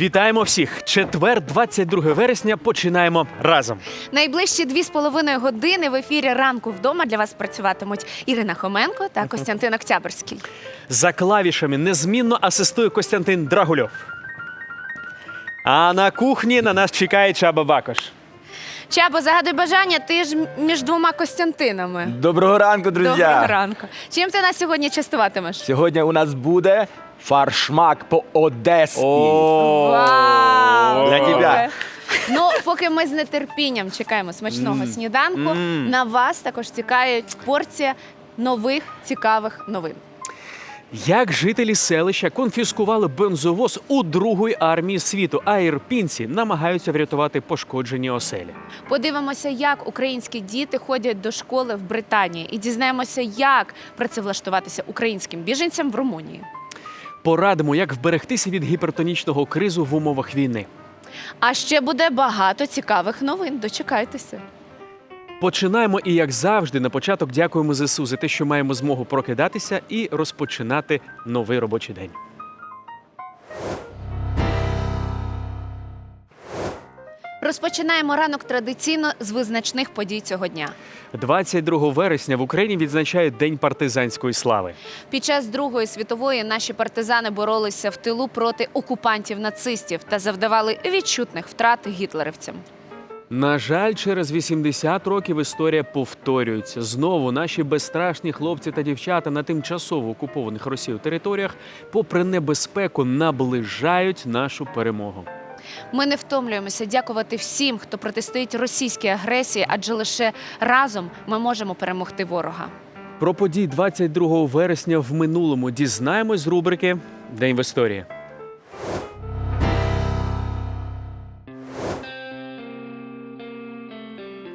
Вітаємо всіх! Четвер, 22 вересня. Починаємо разом. Найближчі дві з половиною години в ефірі ранку вдома для вас працюватимуть Ірина Хоменко та Костянтин Октябрський. За клавішами незмінно асистує Костянтин Драгульов. А на кухні на нас чекає Чаба Бакош. Чабо, загадуй бажання, ти ж між двома Костянтинами. Доброго ранку, друзі! Доброго ранку. Чим ти нас сьогодні частуватимеш? Сьогодні у нас буде фаршмак по-одеськи. Вау! Для тебе. Ну, поки ми з нетерпінням чекаємо смачного сніданку, на вас також чекає порція нових цікавих новин. Як жителі селища конфіскували бензовоз у Другої армії світу, а ірпінці намагаються врятувати пошкоджені оселі. Подивимося, як українські діти ходять до школи в Британії, і дізнаємося, як працевлаштуватися українським біженцям в Румунії. Порадимо, як вберегтися від гіпертонічного кризу в умовах війни. А ще буде багато цікавих новин. Дочекайтеся. Починаємо і як завжди, на початок дякуємо ЗСУ за те, що маємо змогу прокидатися і розпочинати новий робочий день. Розпочинаємо ранок традиційно з визначних подій цього дня. 22 вересня в Україні відзначають День партизанської слави. Під час Другої світової наші партизани боролися в тилу проти окупантів нацистів та завдавали відчутних втрат гітлерівцям. На жаль, через 80 років історія повторюється. Знову наші безстрашні хлопці та дівчата на тимчасово окупованих Росією територіях, попри небезпеку, наближають нашу перемогу. Ми не втомлюємося дякувати всім, хто протистоїть російській агресії, адже лише разом ми можемо перемогти ворога. Про події 22 вересня в минулому дізнаємось з рубрики День в історії. –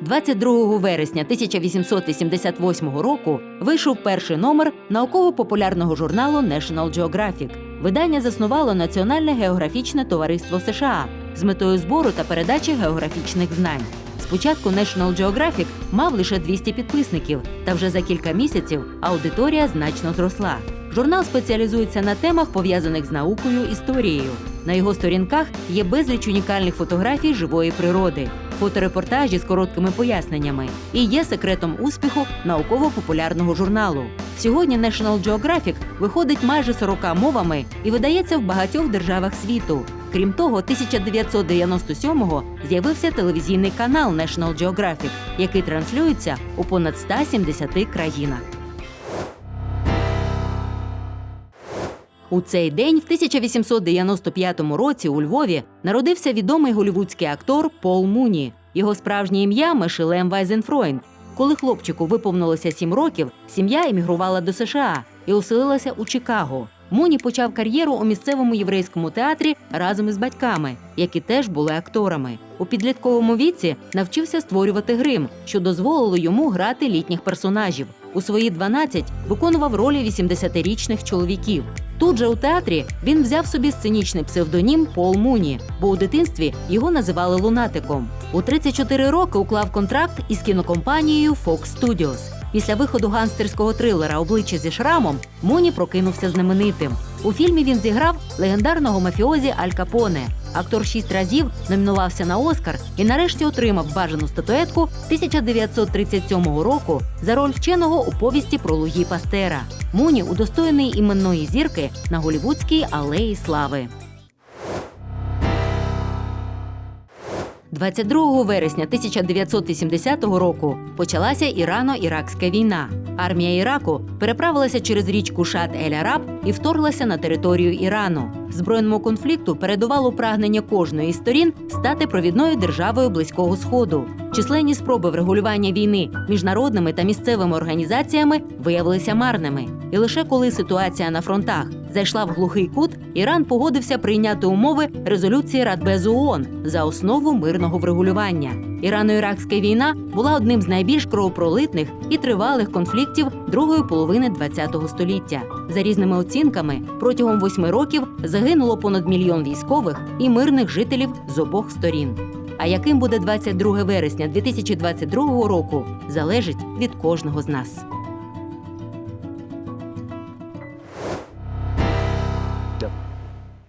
22 вересня 1888 року вийшов перший номер науково-популярного журналу National Geographic. Видання заснувало Національне географічне товариство США з метою збору та передачі географічних знань. Спочатку National Geographic мав лише 200 підписників, та вже за кілька місяців аудиторія значно зросла. Журнал спеціалізується на темах, пов'язаних з наукою історією. На його сторінках є безліч унікальних фотографій живої природи, фоторепортажі з короткими поясненнями і є секретом успіху науково-популярного журналу. Сьогодні National Geographic виходить майже 40 мовами і видається в багатьох державах світу. Крім того, 1997-го з'явився телевізійний канал National Geographic, який транслюється у понад 170 країнах. У цей день, в 1895 році, у Львові народився відомий голівудський актор Пол Муні. Його справжнє ім'я Мешелем Вайзенфройнд. Коли хлопчику виповнилося сім років, сім'я емігрувала до США і оселилася у Чикаго. Муні почав кар'єру у місцевому єврейському театрі разом із батьками, які теж були акторами. У підлітковому віці навчився створювати грим, що дозволило йому грати літніх персонажів. У свої 12 виконував ролі 80-річних чоловіків. Тут же у театрі він взяв собі сценічний псевдонім Пол Муні, бо у дитинстві його називали лунатиком. У 34 роки уклав контракт із кінокомпанією Fox Studios. Після виходу ганстерського трилера Обличчя зі шрамом Муні прокинувся знаменитим. У фільмі він зіграв легендарного мафіозі Аль Капоне. Актор шість разів номінувався на Оскар і нарешті отримав бажану статуетку 1937 року за роль вченого у повісті про Луї Пастера. Муні удостоєний іменної зірки на голівудській алеї слави. 22 вересня 1980 року почалася Ірано-Іракська війна. Армія Іраку переправилася через річку Шат ель Араб і вторглася на територію Ірану. Збройному конфлікту передувало прагнення кожної із сторін стати провідною державою близького сходу. Численні спроби врегулювання війни міжнародними та місцевими організаціями виявилися марними. І лише коли ситуація на фронтах зайшла в глухий кут, Іран погодився прийняти умови резолюції Радбезу ООН за основу мирного врегулювання. Ірано-Іракська війна була одним з найбільш кровопролитних і тривалих конфліктів другої половини ХХ століття. За різними оцінками, протягом восьми років загинуло понад мільйон військових і мирних жителів з обох сторін. А яким буде 22 вересня 2022 року, залежить від кожного з нас.